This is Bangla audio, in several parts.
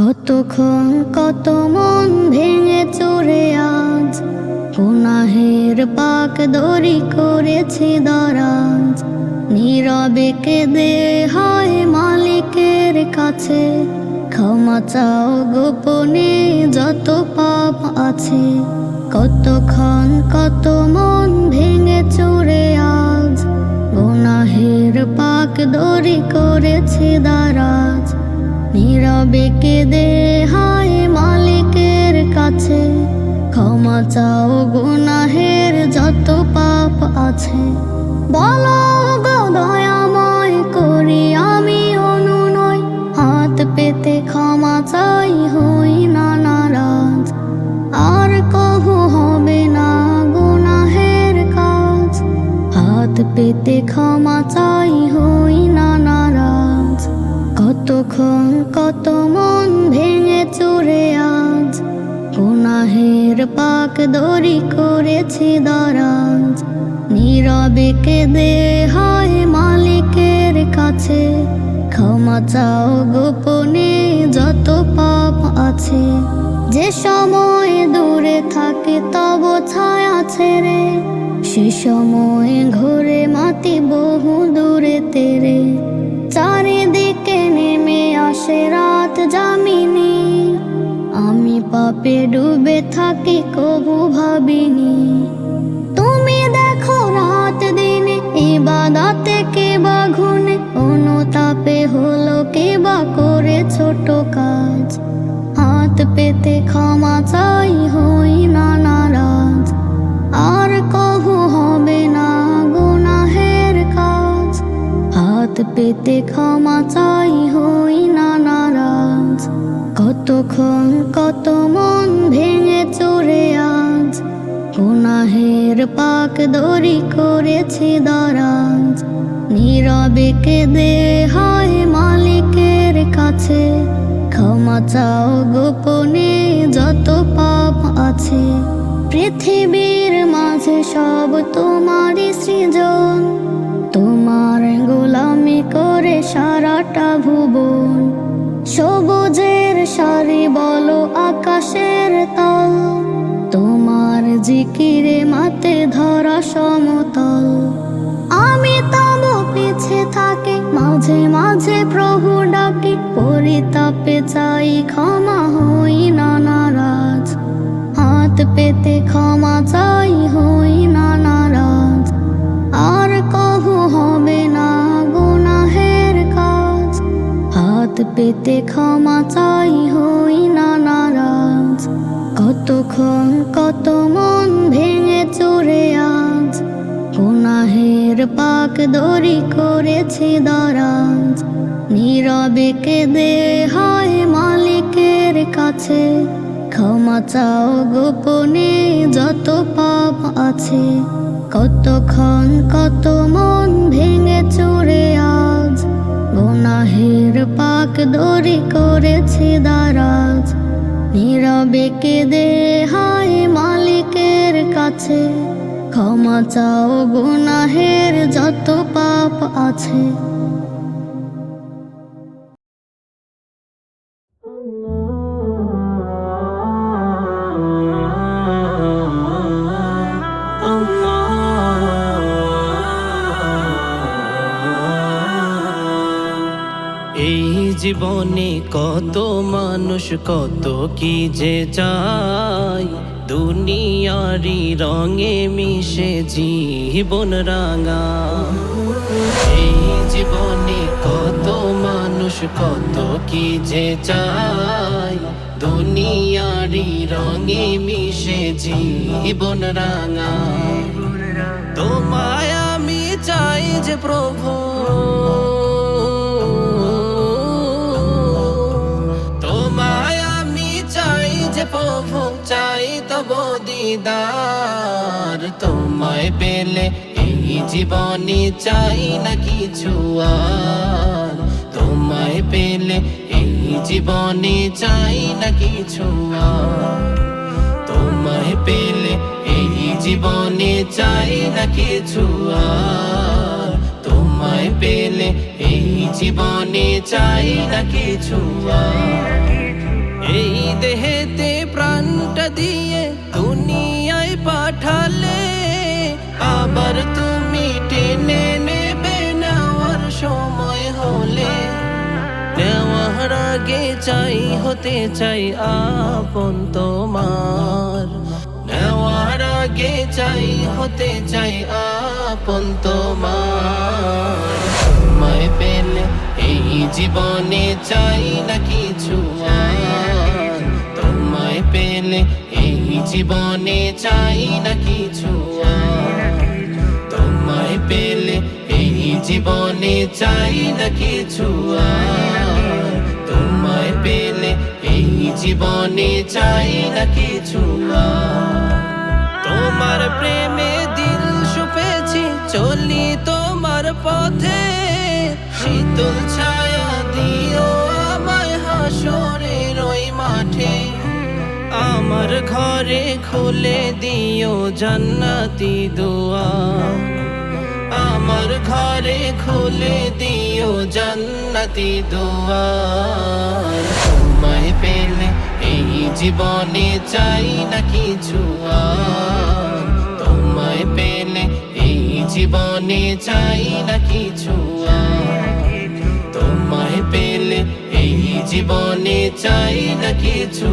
কতক্ষণ কত মন ভেঙে চড়ে আজ? গুনাহের পাক দড়ি করেছি দরাজ। নীরবে কেঁদে হয় মালিকের কাছে। ক্ষমা চাও গোপনে যত পাপ আছে। কতক্ষণ কত মন ভেঙে চড়ে আজ? গুনাহের পাক দড়ি করেছি দারাজ। নীরবে কেঁদে হায় মালিকের কাছে ক্ষমা চাও গুনাহের যত পাপ আছে। বলো দয়াময়, করি আমি অনুনয়। হাত পেতে ক্ষমা চাই, হই না নারাজ। আর কহু হবে না গুনাহের কাজ। হাত পেতে ক্ষমা চাই, হই কতক্ষণ কত মন ভেঙে চড়ে আজ? গুনাহের পাক দড়ি করেছি দরাজ। নীরবে কেঁদে হয় মালিকের কাছে। ক্ষমা চাও গোপনে যত পাপ আছে। যে সময় দূরে থাকে তব ছায়া ছেড়ে। সে সময় ঘুরে মাতি বহু দূরে তেরে। নেমে আসে রাত জামিনী, আমি পাপে ডুবে থাকি কবু ভাবিনি। তুমি দেখো রাত দিনে ইবাদাতে কে বা ঘুনে, অনুতাপে হলো কে বা করে ছোট কাজ। হাত পেতে ক্ষমা চাই হই না নারাজ, আর কহু হবে না গুনাহের কাজ। হাত পেতে ক্ষমা চাই হই কতক্ষণ কত মন ভেঙে চড়ে আজ? গুনাহের পাক দড়ি করেছি দরাজ। নীরবে কেঁদে হয় মালিকের কাছে। ক্ষমা চাও গোপনে যত পাপ আছে। পৃথিবীর মাঝে সব তোমারই সৃজন। তোমার গোলামি করে সারাটা ভুবন। সবুজের সারি বলো আকাশের তল। তোমার জিকিরে মাতে ধরা সমতল। আমি তব পিছে থাকি, মাঝে মাঝে প্রভু ডাকি, পরিতাপে চাই ক্ষমা হই পেতে ক্ষমা চাই হই না নারাজ। কতক্ষণ কত মন ভেঙে চড়ে আজ। গুনাহের পাক দড়ি করেছি দরাজ। নীরবে কেঁদে হয় মালিকের কাছে। ক্ষমা চাও গোপনে যত পাপ আছে। কতক্ষণ কত মন ভেঙে চড়ে গুনাহের পাক দড়ি করেছি দারাজ। নীরবে কেঁদে হায় মালিকের কাছে। ক্ষমা চাও গুনাহের যত পাপ আছে। কত কি যে চাই? দুনিয়ারি রঙে মিশে জীবন রাঙা। এই জীবনে কত মানুষ কত কি যে চাই? দুনিয়ারি রঙে মিশে জীবন রাঙা। তোমায় আমি চাই যে প্রভু। প্রভু চাই তব দিদার। তোমায় পেলে এই জীবনে চাই না কিছু আর। তোমায় পেলে এই জীবনে চাই না কিছু আর। তোমায় পেলে এই জীবনে চাই না কিছু আর। তোমায় পেলে এই জীবনে চাই না কিছু আর। আগে চাই, হতে চাই আপন তোমার। নেওয়ার আগে চাই, হতে চাই আপন তোমার। তোমায় পেলে এই জীবনে চাই না কিছু তোমায় পেলে এই জীবনে চাই না কিছু তোমায় পেলে এই জীবনে চাই না কিছু আর। পেলে এই জীবনে চাই না কিছু তোমার প্রেমে দিল সুপেছি, চলি তোমার পথে। শীতল ছায়া দিও আমায় হাসরের ওই মাঠে। আমার ঘরে খুলে দিও জান্নাতি দোয়া। আমার ঘরে খুলে দিও জান্নাতি দুয়ার তোমায় পেলে এই জীবনে চাই না কিছু তোমায় পেলে এই জীবনে চাই না কিছু তোমায় পেলে এই জীবনে চাই না কিছু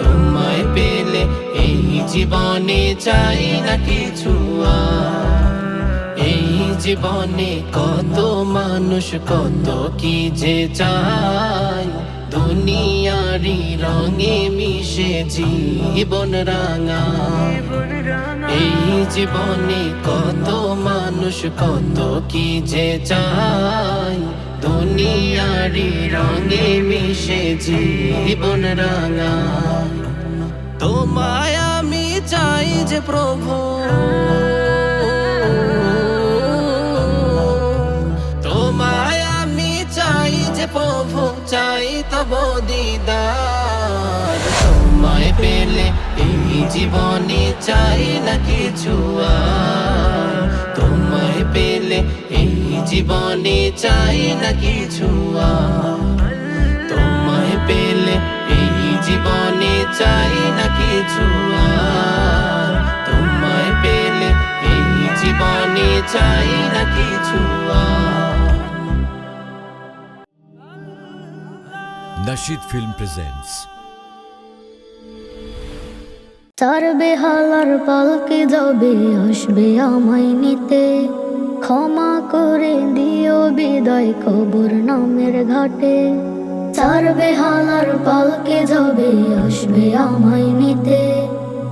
তোমায় পেলে এই জীবনে চাই না কিছু জীবনে কত মানুষ, কত কি যে চায়। দুনিয়ারি রঙে মিশে জীবন রাঙা। এই জীবনে কত মানুষ, কত কি যে চায়। দুনিয়ারি রঙে মিশে জীবন রাঙা। তোমায় আমি চাই যে প্রভু। প্রভু চাই তব দিদার। তোমায় পেলে এই জীবনে চাই না কিছু আর। তোমায় পেলে এই জীবনে চাই না কিছু আর। তোমায় পেলে এই জীবনে চাই না কিছু আর। তোমায় পেলে এই জীবনে চাই না কিছু আর। Nashid Film presents. তার বেহালার পালকে যাবে, আসবে আমায় নিতে। ক্ষমা করে দিও বিদায় কবর নামের ঘাটে। চার বেহালার পালকে যাবে, আসবে আমায় নিতে।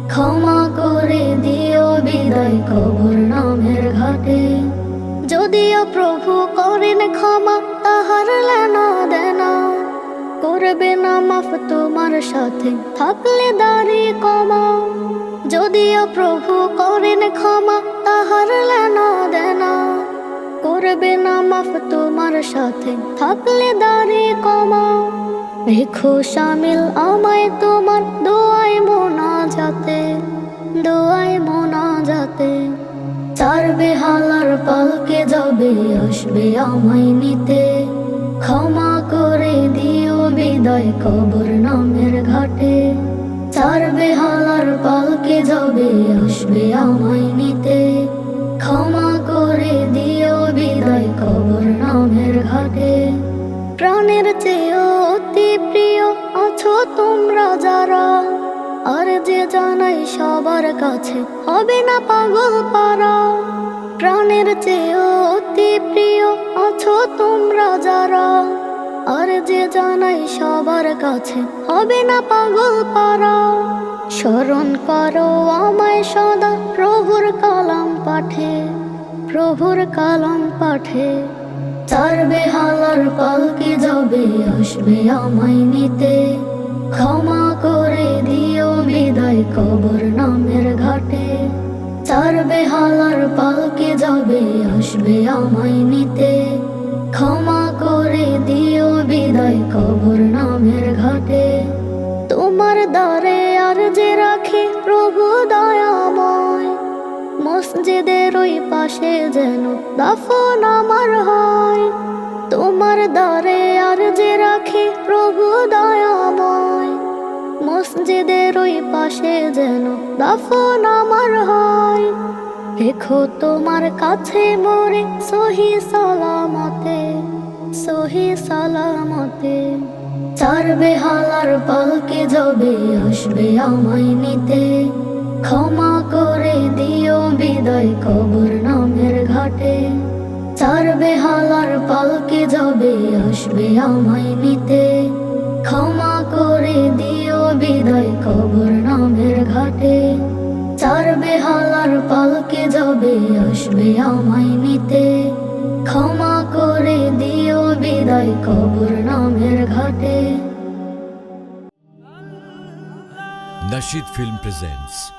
ক্ষমা করে দিও বিদায় কবর নামের ঘাটে। যদিও প্রভু করেন ক্ষমা, তাহার লেনা দেনা। করবে না মাফ তোমার সাথে। থাকলে দাড়ি কমা, যদিও প্রভু করেন ক্ষমা, তাহার লেনা দেনা। করবে না মাফ তোমার সাথে, থাকলে দাড়ি কমা। রেখো সামিল আমায় তোমার দোয়ায় মোনা যাতে দোয়ায় মোনা যাতে চার বেহালার পালকে যাবে আসবে আমায় নিতে। বিদায় কবর নামের ঘাটে। চার বেহালার পালকে যাবে, আসবে আমায় নিতে। ক্ষমা করে দিও বিদায় কবর নামের ঘাটে। প্রাণের চেয়েও অতি প্রিয় আছো তোমরা যারা। আর যে জানাই সবার কাছে, হবে না পাগল পারা। প্রাণের চেয়েও অতি প্রিয় আছো তোমরা যারা। আর যে জানাই সবার কাছে, হবে না পাগল পারা। স্মরণ করো আমায় সদা প্রভুর কালাম পাঠে, প্রভুর কালাম পাঠে। চার বেহালার পালকে যাবে, আসবে আমায় নিতে। ক্ষমা করে দিও বিদায় কবর নামের ঘাটে। চার বেহালার পালকে যাবে, আসবে আমায় মসজিদের ওই পাশে যেন দাফন আমার হয়। তোমার দ্বারে আর যে রাখে প্রভু দয়াময়। মসজিদের ওই পাশে যেন দাফন আমার হয়। রেখো তোমার কাছে মোরে সহি সালামতে সহি সালামতে। চার বেহালার পালকে যাবে আসবে আমায় নিতে। ক্ষমা করে দিও বিদায় কবর নামের ঘাটে। চার বেহালার পালকে যাবে, আসবে আমায় নিতে। ক্ষমা করে দিও বিদায় কবর নামের ঘাটে। চার বেহালার পালকে যাবে, আসবে আমায় নিতে। ক্ষমা করে দিও বিদায় কবর নামের ঘাটে। Nashid Film presents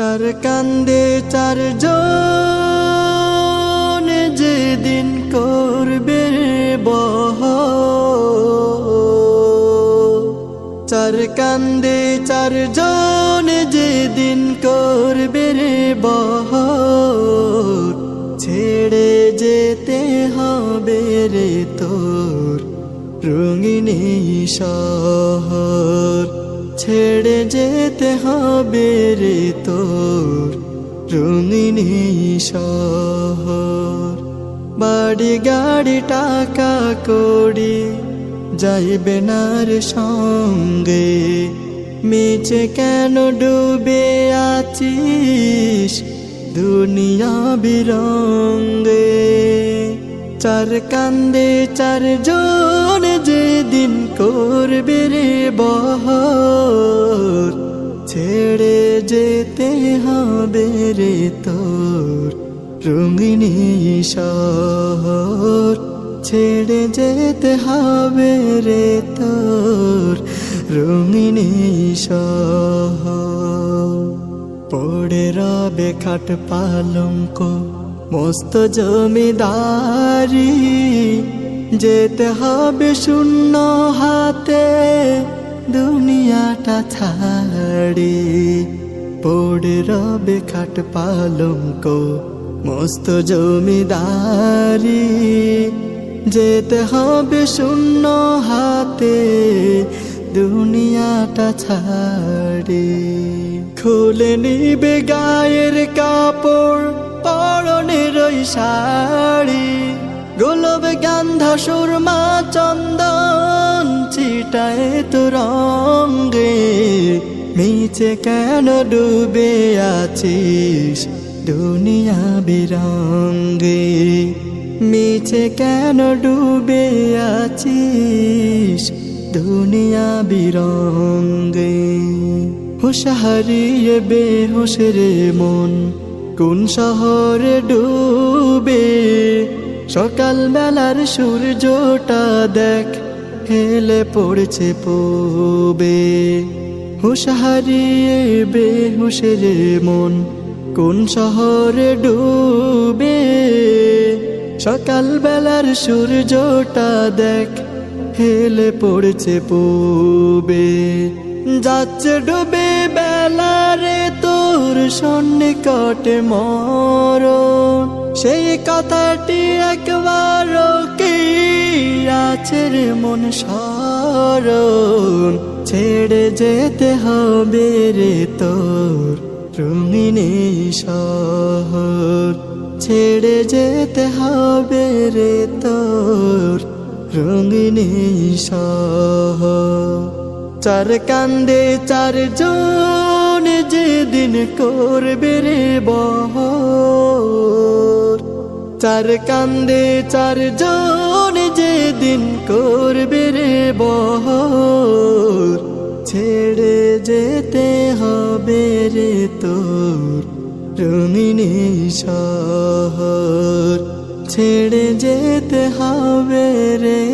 চার কান্দে চার জন যেদিন করবে বহ। চার কান্দে চার জন যেদিন করবে বহ। ছেড়ে যেতে হবে রে তোর রঙিনী শহর। ছেড়ে যেতে হবে রে তোর রঙিনী শহর। বাড়ি গাড়ি, টাকা করি যাইবে না রে সঙ্গে। মিছে কেন ডুবে আছিস দুনিয়া বিরঙ্গে? চার কান্দে চার জন যেদিন করবে রে বহর, ছেড়ে যেতে হবে রে তোর রঙিনী শহর, ছেড়ে যেতে হবে রে তোর রঙিনী শহর। পড়ে রবে খাট পালঙ্ক মস্ত জমিদারি, যেতে হবে শূন্য হাতে, দুনিয়াটা ছাড়ি। পড়ে রবে খাট পালঙ্ক, মস্ত জমিদারি, যেতে হবে শূন্য হাতে, দুনিয়াটা ছাড়ি। খুলে নিবে গায়ের কাপড় পরনের শাড়ি গোলব গান্ধা, সুরমা, চন্দন চিটায় তো রঙ্গে মিছে কেন ডুবে আছিস দুনিয়া বিরঙ্গে? মিছে কেন ডুবে আছিস দুনিয়া বিরঙ্গে? হুশ হারিয়ে বেহুশ রে মন কোন শহরে ডুবে সকাল বেলার সূর্যটা দেখ, হেলে পড়ছে পবে। হুশ হারিয়ে বেহুশ রে মন কোন শহরে ডুবে সকাল বেলার সূর্যটা দেখ, হেলে পড়ছে পূবে। যাচ্ছে ডুবে বেলারে তোর সন্নিকটে মর সেই কথাটি একবার কি আছে রে মন স্মরণ? ছেড়ে যেতে হবে রে তোর রঙিনী শহর। ছেড়ে যেতে হবে রে তোর রঙিনী শহর। চার কান্দে চার জন যেদিন করবে রে বহ চার কান্দে চার জন যেদিন করবে রে বহ ছেড়ে যেতে হবে রে তোর রঙিনী শহর। ছেড়ে যেতে হবে রে